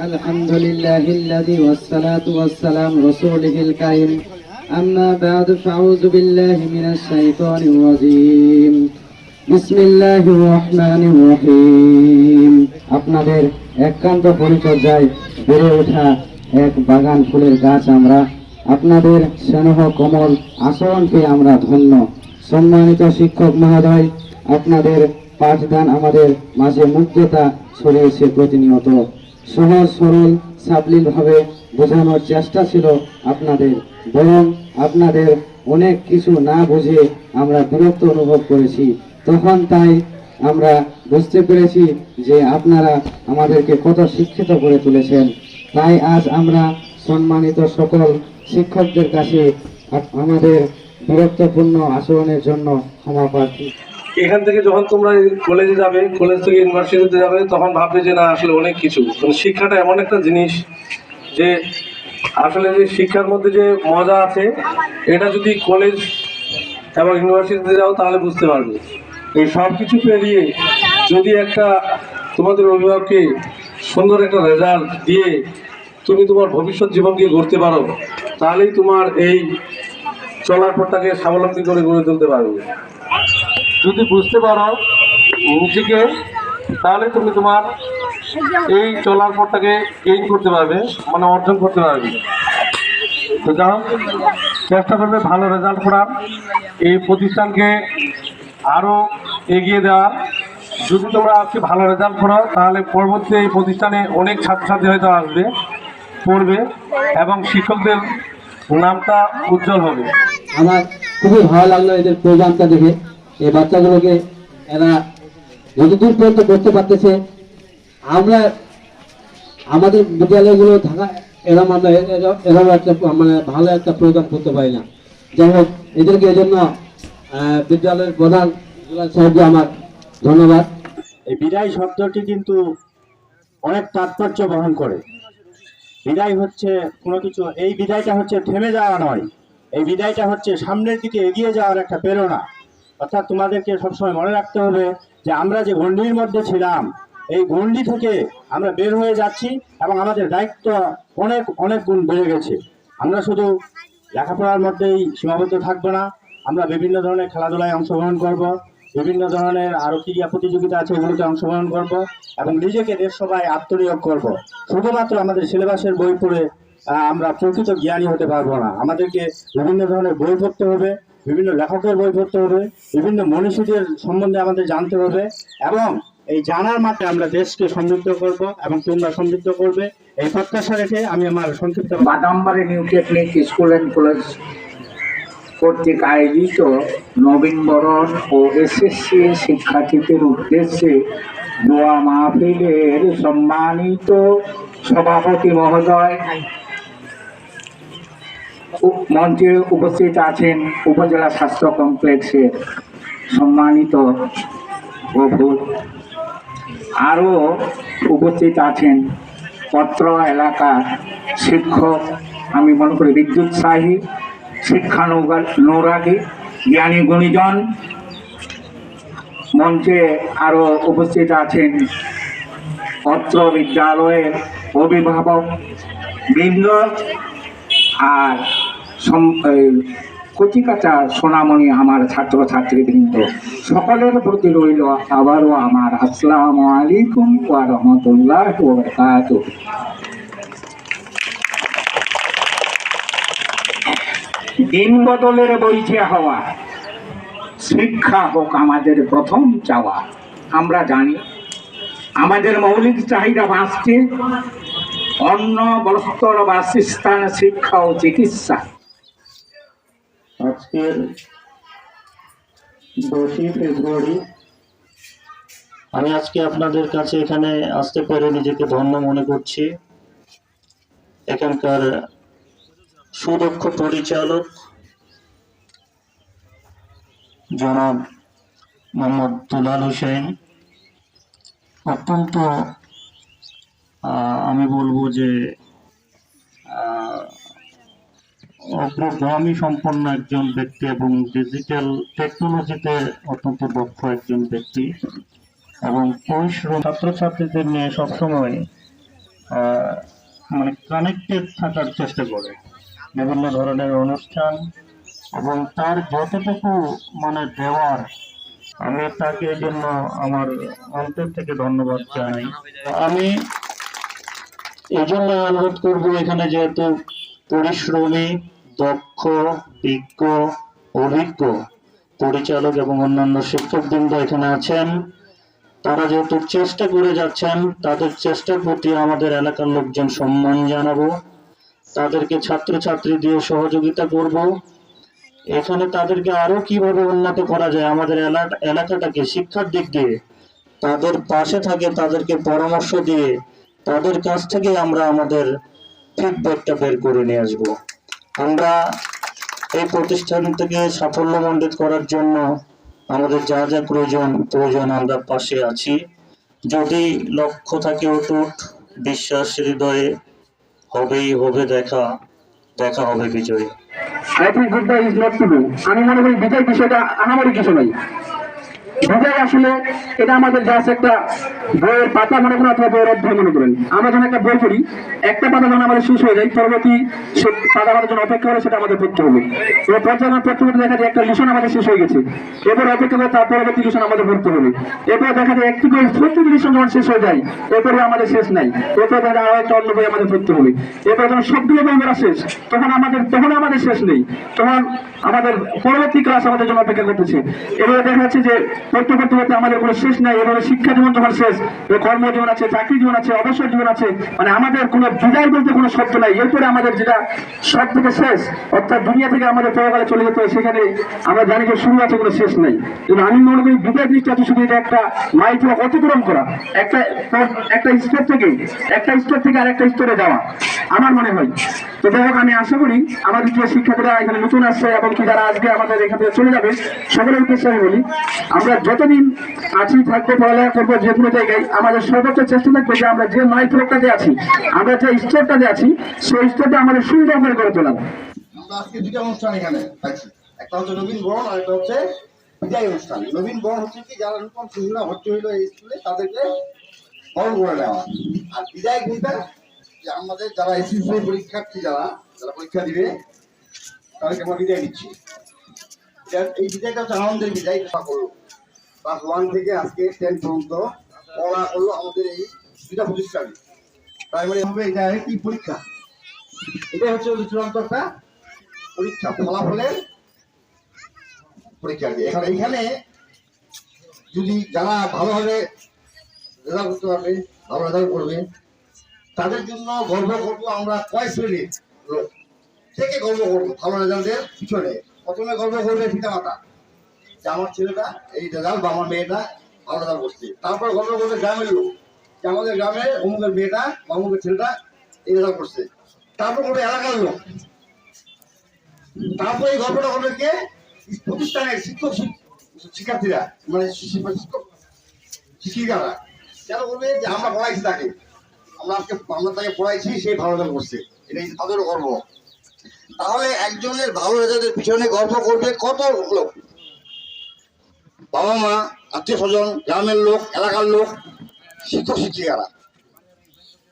الحمد لله الذي والصلاة والسلام رسوله الكريم أما بعد فأعوذ بالله من الشيطان الرجيم بسم الله الرحمن الرحيم আপনাদের একান্ত পরিচর্যায় বেড়ে ওঠা এক বাগান ফুলের গাছ আমরা আপনাদের স্নেহ কোমল আচরণকে আমরা ধন্য সম্মানিত শিক্ষক মহোদয় আপনাদের পাঠদান আমাদের মাঝে মুগ্ধতা ছড়িয়েছে প্রতিনিয়ত সহজ, সরল সাবলীল ভাবে বোঝানোর চেষ্টা ছিল আপনাদের। বরং আপনাদের অনেক কিছু না বুঝে আমরা বিরক্ত অনুভব করেছি। তখন তাই আমরা বুঝতে পেরেছি যে আপনারা আমাদেরকে কত শিক্ষিত করে তুলেছেন। তাই আজ আমরা সম্মানিত সকল শিক্ষকদের কাছে আমাদের বিরক্তপূর্ণ আচরণের জন্য ক্ষমা প্রার্থী এখান থেকে যখন তোমরা কলেজে যাবে কলেজ থেকে ইউনিভার্সিটিতে যাবে, তখন ভাববে যে না, আসলে অনেক কিছু। কারণ শিক্ষাটা এমন একটা জিনিস যে, আসলে যে শিক্ষার মধ্যে যে মজা আছে, এটা যদি কলেজ এবং ইউনিভার্সিটিতে যাও, তাহলে বুঝতে পারবে। এই সব কিছু পেরিয়ে যদি একটা তোমাদের অভিভাবককে সুন্দর একটা রেজাল্ট দিয়ে তুমি তোমার ভবিষ্যৎ জীবনকে গড়তে পারো, তাহলেই তোমার এই চলার পথটাকে স্বাবলম্বী করে গড়ে তুলতে পারবে। যদি বুঝতে পারো নিজেকে, তাহলে তুমি তোমার এই চলার পথটাকে গেইন করতে পারবে মানে অর্জন করতে পারবে। তো যাও চেষ্টা করবে ভালো রেজাল্ট করার। এই প্রতিষ্ঠানকে আরও এগিয়ে দেওয়ার। যদি তোমরা আজকে ভালো রেজাল্ট করো, তাহলে পরবর্তী এই প্রতিষ্ঠানে অনেক ছাত্রছাত্রী হয়তো আসবে, পড়বে, এবং শিক্ষকদের নামটা উজ্জ্বল হবে। আমার খুবই ভালো লাগল এদের প্রোগ্রামটা দেখে। এই বাচ্চাগুলোকে এরা যতদূর পর্যন্ত করতে পারতেছে, আমরা আমাদের বিদ্যালয়গুলো থাকা এরকম আমরা এ- এর- এরকম একটা মানে ভালো একটা প্রোগ্রাম করতে পারি না। যাই হোক, এদেরকে এই জন্য বিদ্যালয়ের প্রধান সাহেবকে আমার ধন্যবাদ। এই বিদায় শব্দটি কিন্তু অনেক তাৎপর্য বহন করে। বিদায় হচ্ছে কোনো কিছু, এই বিদায়টা হচ্ছে থেমে যাওয়া নয়। এই বিদায়টা হচ্ছে সামনের দিকে এগিয়ে যাওয়ার একটা প্রেরণা। অর্থাৎ তোমাদেরকে সবসময় মনে রাখতে হবে যে আমরা যে গণ্ডির মধ্যে ছিলাম, এই গণ্ডি থেকে আমরা বের হয়ে যাচ্ছি এবং আমাদের দায়িত্ব অনেক অনেক গুণ বেড়ে গেছে। আমরা শুধু লেখাপড়ার মধ্যেই সীমাবদ্ধ থাকব না, আমরা বিভিন্ন ধরনের খেলাধুলায় অংশগ্রহণ করব, বিভিন্ন ধরনের আরও ক্রীড়া প্রতিযোগিতা আছে এগুলোতে অংশগ্রহণ করব এবং নিজেকে দেশ সভায় আত্মনিয়োগ করব। শুধুমাত্র আমাদের সিলেবাসের বই পড়ে আমরা প্রকৃত জ্ঞানী হতে পারব না। আমাদেরকে বিভিন্ন ধরনের বই পড়তে হবে বিভিন্ন লেখকের বই পড়তে হবে, বিভিন্ন মনীষীদের সম্বন্ধে আমাদের জানতে হবে এবং এই জানার মাঠে আমরা দেশকে সমৃদ্ধ করব এবং তোমরা সমৃদ্ধ করবে। এই প্রত্যাশা রেখে আমি আমার সংক্ষিপ্ত Badambari new technique school and college কর্তৃক আয়োজিত নবীনবরণ ও এসএসসি শিক্ষার্থীদের উদ্দেশ্যে দোয়া মাহফিলের সম্মানিত সভাপতি মহোদয় মঞ্চে উপস্থিত আছেন উপজেলা স্বাস্থ্য কমপ্লেক্সের সম্মানিত প্রভুর আরও উপস্থিত আছেন পত্র এলাকার শিক্ষক, আমি মনে করি বিদ্যুৎ শাহী শিক্ষা নৌরাগী, জ্ঞানী গুণীজন। মঞ্চে আরও উপস্থিত আছেন পত্র বিদ্যালয়ের অভিভাবক বৃন্দ। আর কচিকাচা সোনামণি আমার ছাত্রছাত্রীবৃন্দ। সকলের প্রতি রইল আবারও আমার আসসালামু আলাইকুম ওয়া রহমতুল্লাহ দিন বদলের বইছে হওয়া শিক্ষা হোক আমাদের প্রথম চাওয়া। আমরা জানি আমাদের মৌলিক চাহিদা বাঁচতে অন্ন বস্ত্র বাসস্থান শিক্ষা ও চিকিৎসা। আজকের দশই ফেব্রুয়ারি। আমি আজকে আপনাদের কাছে এখানে আসতে পেরে নিজেকে ধন্য মনে করছি। এখানকার সুদক্ষ পরিচালক জনাব মোহাম্মদ দুলাল হোসেন, অত্যন্ত আমি বলব যে অগ্রগামী সম্পন্ন একজন ব্যক্তি এবং ডিজিটাল টেকনোলজিতে অত্যন্ত দক্ষ একজন ব্যক্তি এবং পরিশ্রম ছাত্রছাত্রীদের নিয়ে সবসময় মানে কানেক্টেড থাকার চেষ্টা করে। বিভিন্ন ধরনের অনুষ্ঠান এবং তার যতটুকু মানে দেওয়ার, আমি তাকে জন্য আমার অন্তর থেকে ধন্যবাদ জানাই। আমি এই জন্য অনুরোধ করব এখানে যেহেতু পরিশ্রমী, দক্ষ, বিজ্ঞ, অভিজ্ঞ পরিচালক এবং অন্যান্য শিক্ষকবৃন্দ এখানে আছেন। তারা যেহেতু চেষ্টা করে যাচ্ছেন, তাদের চেষ্টার প্রতি আমাদের এলাকার লোকজন সম্মান জানাব। তাদেরকে ছাত্রছাত্রী দিয়ে সহযোগিতা করব। এখানে তাদেরকে আরও কীভাবে উন্নত করা যায়, আমাদের এলাকা এলাকাটাকে শিক্ষার দিক দিয়ে, তাদের পাশে থাকে তাদেরকে পরামর্শ দিয়ে তাদের কাছ থেকে আমরা আমাদের ফিডব্যাকটা বের করে নিয়ে আসব। আমরা এই প্রতিষ্ঠানটাকে সাফল্যমণ্ডিত করার জন্য আমাদের যা যা প্রয়োজন প্রয়োজন আমরা পাশে আছি। যদি লক্ষ্য থাকে অটুট, বিশ্বাস হৃদয়ে হবেই, হবে দেখা দেখা হবে বিজয়ী। আমি মনে করি বিজয় বিষয়টা কিছু নয় বিজয় আসলে এটা আমাদের পাতা মনে করেন অথবা বইয়ের অধ্যায় মনে করেন। আমরা যখন একটা বই পড়ি, একটা পাতা যখন আমাদের শেষ হয়ে যায়, পরবর্তী পাতা আমাদের অপেক্ষা করে, সেটা আমাদের পড়তে হবে। এবার দেখা যায় একটা লিসন আমাদের শেষ হয়ে গেছে। এরপর অপেক্ষা তার পরবর্তী লিসন আমাদের পড়তে হবে। এরপর দেখা যায় একটি লিসন যখন শেষ হয়ে যায়, এরপরে আমাদের শেষ নাই। এরপর দেখা যায় একটা বই আমাদের পড়তে হবে। এরপর যখন সবগুলো বই পড়া শেষ, তখন আমাদের তখন আমাদের শেষ নেই। তখন আমাদের পরবর্তী ক্লাস আমাদের জন্য অপেক্ষা করতেছে। এবারে দেখা যাচ্ছে যে পড়তে পড়তে পড়তে আমাদের কোনো শেষ নাই, এবারে শিক্ষা জীবন যখন শেষ কর্মজীবন আছে, চাকরি জীবন আছে, অবসর জীবন আছে মানে আমাদের কোনো বিদায় বলতে কোনো শব্দ নাই। এরপরে আমাদের যেটা সব থেকে শেষ, অর্থাৎ দুনিয়া থেকে আমাদের পরকালে চলে যেতে, সেখানে আমরা জানি যে শুরু আছে, কোনো শেষ নাই। কিন্তু আমি মনে করি বিদায় হচ্ছে শুধু এটা একটা মাইল অতিক্রম করা, একটা একটা স্তর থেকে, একটা স্তর থেকে আরেকটা স্তরে যাওয়া, আমার মনে হয়। তো যাই হোক, আমি আশা করি আমাদের যে শিক্ষার্থীরা এখানে নতুন আসছে এবং কি যারা আজকে আমাদের এখান থেকে চলে যাবে, সকলের উদ্দেশ্যে আমি বলি, আমরা যতদিন আছি, থাকব, পড়ালেখা করব, যে কোনো জায়গায়, আমাদের সর্বোচ্চ চেষ্টা থাকবে যে আমরা যে মাইল ফ্লোকটাতে আছি, আমরা যে স্তরটাতে আছি, সেই স্তরটা আমাদের সুন্দর করে গড়ে তোলা আমরা আজকে দুইটা অনুষ্ঠান এখানে পাচ্ছি একটা হচ্ছে নবীন বরণ, আর একটা হচ্ছে বিদায় অনুষ্ঠান। নবীন বরণ হচ্ছে কি, যারা নতুন শিশুরা ভর্তি হইল এই স্কুলে, তাদেরকে বরণ করে নেওয়া। আর বিদায় কিন্তু যে আমাদের যারা এসএসসি পরীক্ষার্থী যারা যারা পরীক্ষা দিবে, তাদেরকে আমরা বিদায় দিচ্ছি এই বিদায়টা হচ্ছে আনন্দের বিদায় করল ক্লাস ওয়ান থেকে আজকে টেন পর্যন্ত পড়া আমাদের এই দুটা প্রাইমারি হবে এটা কি পরীক্ষা। হচ্ছে চূড়ান্ত একটা পরীক্ষা, ফলাফলের পরীক্ষা এখানে যদি যারা ভালোভাবে রেজাল্ট করতে পারবে, ভালো রেজাল্ট করবে, তাদের জন্য গর্ব করব আমরা কয় শ্রেণির লোক? থেকে গর্ব করব? ভালো রেজাল্টের পিছনে। প্রথমে গর্ব করবে পিতা মাতা আমার ছেলেটা, এই রেজাল্ট বা আমার মেয়েটা রেজাল্ট করছে তারপর গর্ব করবে গ্রামের লোক, যে আমাদের গ্রামে অমুকের মেয়েটা বা অমুকের ছেলেটা এই রেজাল্ট করছে তারপর করবে এলাকার লোক। তারপরে এই গল্পটা করবে কে? প্রতিষ্ঠানের শিক্ষক শিক্ষার্থীরা মানে শিক্ষক শিক্ষক- শিক্ষিকারা। কেন বলবে? যে আমরা পড়াইছি তাকে। আমরা আজকে, আমরা তাকে পড়াইছি সেই ভালো রেজাল্ট করছে। এটাই তাদেরও গর্ব। তাহলে একজনের ভালো রেজাল্টের পিছনে গর্ব করবে কত লোক? বাবা মা আত্মীয় স্বজন গ্রামের লোক, এলাকার লোক, শিক্ষক, শিক্ষিকারা।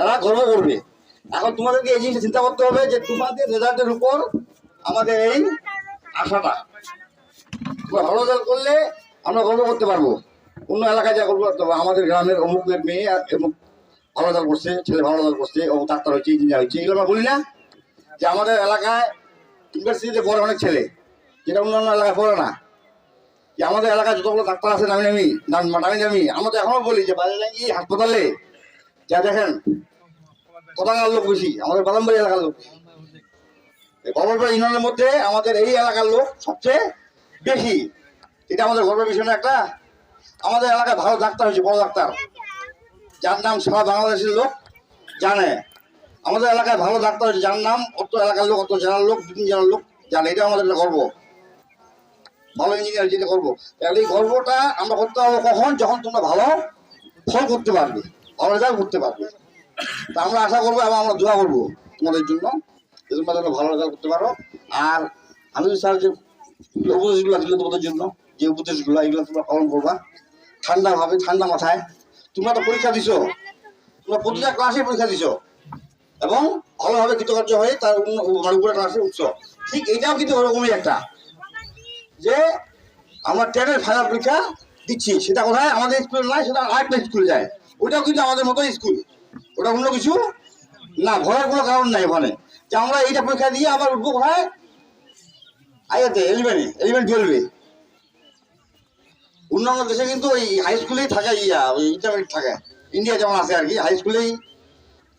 এরা গর্ব করবে। এখন তোমাদেরকে এই জিনিসটা চিন্তা করতে হবে যে তোমাদের রেজাল্টের উপর আমাদের এই আশাটা। তোমরা ভালো রেজাল্ট করলে আমরা গর্ব করতে পারব। অন্য এলাকায় যা গর্ব করতে পারব আমাদের গ্রামের অমুকের মেয়ে অমুক ভালো রেজাল্ট করছে, ছেলে ভালো রেজাল্ট করছে, অমুক ডাক্তার হয়েছে ইঞ্জিনিয়ার হয়েছে, এগুলো আমরা বলি না যে আমাদের এলাকায় ইউনিভার্সিটিতে পড়ে অনেক ছেলে, যেটা অন্যান্য এলাকায় পড়ে না। যে আমাদের এলাকায় যতগুলো ডাক্তার আছে, নামি নামি, নাম- নামি আমরা তো এখনও বলি যে বাইরে নাকি হাসপাতালে, যা দেখেন, কোথাকার লোক বেশি? আমাদের বাদামবাড়ি এলাকার লোক গভর্নমেন্ট ইউনিয়নের মধ্যে আমাদের এই এলাকার লোক সবচেয়ে বেশি। এটা আমাদের গর্বের বিষয় না একটা? আমাদের এলাকায় ভালো ডাক্তার হয়েছে, বড় ডাক্তার। যার নাম সারা বাংলাদেশের লোক জানে। আমাদের এলাকায় ভালো ডাক্তার হয়েছে, যার নাম অত এলাকার লোক, অত জেলার লোক তিন জেলার লোক জানে। এটা আমাদের একটা গর্ব। ভালো ইঞ্জিনিয়ার যেটা করব। তাহলে এই গর্বটা আমরা করতে পারব কখন? যখন তোমরা ভালো ফল করতে পারবে, ভালো রেজাল্ট করতে পারবে। তা আমরা আশা করব এবং আমরা দোয়া করব তোমাদের জন্য যে তোমরা যেন ভালো রেজাল্ট করতে পারো। আর আমি স্যার যে উপদেশগুলো দিল তোমাদের জন্য, যে উপদেশগুলো, এগুলো তোমরা পালন করবা। ঠান্ডা ভাবে, ঠান্ডা মাথায়। তোমরা তো পরীক্ষা দিছো। তোমরা প্রতিটা ক্লাসে পরীক্ষা দিছো। এবং ভালোভাবে কৃতকার্য হয়ে তার মানে উপরে আসে উৎস ঠিক এইটাও কিন্তু ওরকমই একটা। যে আমরা টেনের ফাইনাল পরীক্ষা দিচ্ছি। সেটা কোথায়? আমাদের স্কুলে নয়, সেটা আরেকটা স্কুলে যায়। ওটাও কিন্তু আমাদের মতো স্কুল। ওটা অন্য কিছু? না ভয়ের কোনো কারণ নাই ওখানে। যে আমরা এইটা পরীক্ষা দিয়ে আবার উঠবো কোথায়? আইয়াতে এলিভেনে, এলিভেন টুয়েলভে। অন্যান্য দেশে কিন্তু ওই হাই স্কুলেই থাকে ইয়া, ওই ইন্টারমিডিয়েট থাকে। ইন্ডিয়া যেমন আছে আর কি হাই স্কুলেই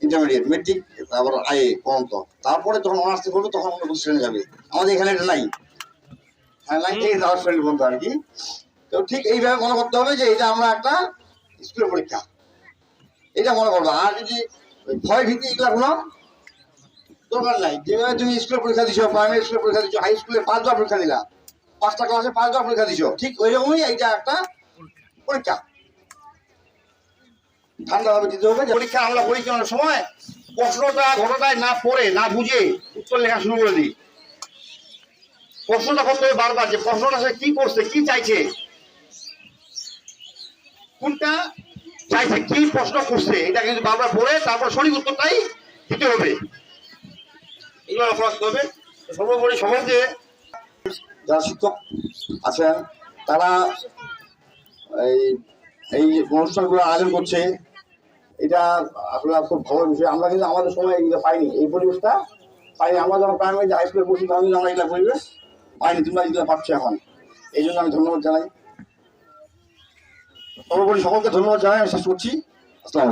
ইন্টারমিডিয়েট মেট্রিক তারপর আই পর্যন্ত। তারপরে যখন অনার্স করবে তখন অন্য প্রতিষ্ঠানে যাবে। আমাদের এখানে এটা নাই। এই আর কি। তো ঠিক এইভাবে মনে করতে হবে যে এটা আমরা একটা স্কুলের পরীক্ষা। এটা মনে করব। আর যদি ভয় ভীতি এগুলো কোনো দরকার নাই। যেভাবে তুমি স্কুলের পরীক্ষা দিছো প্রাইমারি স্কুলের পরীক্ষা দিছো হাই স্কুলে পাঁচবার পরীক্ষা দিলা পাঁচটা ক্লাসে পাঁচবার পরীক্ষা দিছো ঠিক ওই রকমই এইটা একটা পরীক্ষা। ঠান্ডাভাবে দিতে হবে পরীক্ষা আমরা পরীক্ষার সময় প্রশ্নটা ঘটনায় না পড়ে না বুঝে উত্তর লেখা শুরু করে দিই। প্রশ্নটা করতে বারবার যে প্রশ্নটা সে কি করছে, কি চাইছে? কোনটা চাইছে, কি প্রশ্ন করছে, এটা কিন্তু বারবার পড়ে তারপর সঠিক উত্তরটাই দিতে হবে। এগুলো হবে। সর্বোপরি সমাজে যারা শিক্ষক আছেন, তারা এই এই অনুষ্ঠানগুলো আয়োজন করছে, এটা আসলে খুব ভালো বিষয়। আমরা কিন্তু আমাদের সময় এগুলো পাইনি, এই পরিবেশটা পাইনি। আমরা যখন প্রাইমারি হাই স্কুলে পড়ছি, তখন কিন্তু আমরা এগুলো পরিবেশ পাইনি তোমরা পাচ্ছ এখন। এই জন্য আমি ধন্যবাদ জানাই। সর্বোপরি সকলকে ধন্যবাদ জানাই। আমি শেষ করছি। আসসালামু